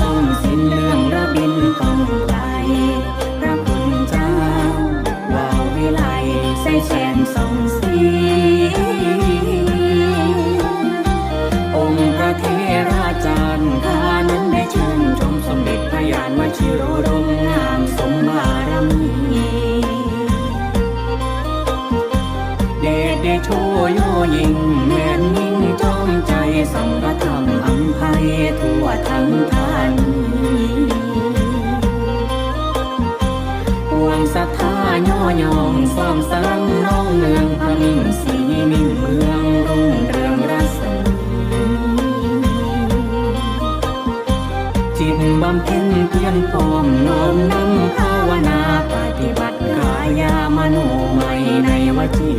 ทรงสิ้นเรื่องระบินกองไกลพระคุณเจ้าวาววิไลใส่แสนทรงสีองค์พระเทราจารย์ข้านั้นได้ชื่นชมสมเด็จพระยานวชิโรดมงามสมบารมีเดชไดโชโยยิ่งแม่นยิ่งจอมใจสังฆธรรมอัมภัยทั่วทั้งทา ย่อยองสอมสร้างน้องเมืองพมิ่งสีมิ่งเมืองรุ่งเรืองรัศมีจิตบำเพ็ญเพียรพร้อมน้อมนำภาวนาปฏิบัติกายามโนไม่ในวจี